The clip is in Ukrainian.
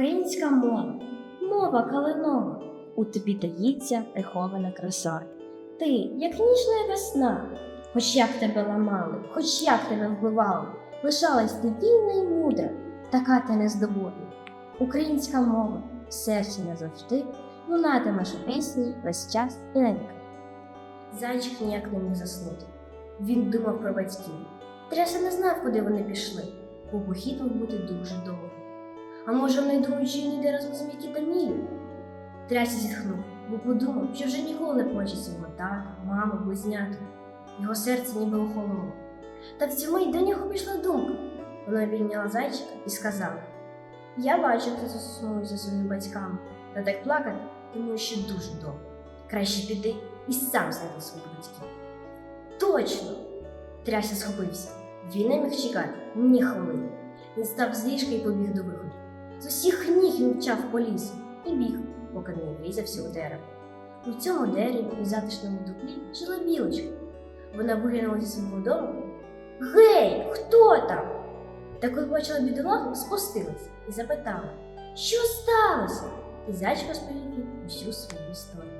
Українська мова, мова калинова, у тобі таїться прихована краса. Ти, як ніжна весна, хоч як тебе ламали, хоч як тебе вбивали, лишалась ти й мудра, така ти нездобудна. Українська мова в серці назавжди лунатимеш у пісні весь час і навіки. Зайчик ніяк не міг заснути. Він думав про батьків. Тряса не знав, куди вони пішли, бо похід мав бути дуже довго. Може, вони думають, що він йде разом з Мікі та Мілі? Тряся зітхнув, бо подумав, що вже ніколи не побачить свого тата, маму, близняту. Його серце ніби охололо. Та в цьому й до нього пішла думка. Вона обійняла зайчика і сказала: Я бачу, ти засумуєш за своїми батьками, та так плакати тому ще дуже довго. Краще піди і сам знайди своїх батьків. Точно! Тряся схопився. Він не міг чекати ні хвилини. Він став з ліжка і побіг до виходу. З усіх ніг мчав по лісу і біг, поки не врізався у дерево. У цьому дереві у затишному дуплі жила білочка. Вона виглянула зі свого дому. Гей, хто там? Та коли почала бідолаху, спустилась і запитала, що сталося? І зайчик розповів їй усю свою історію.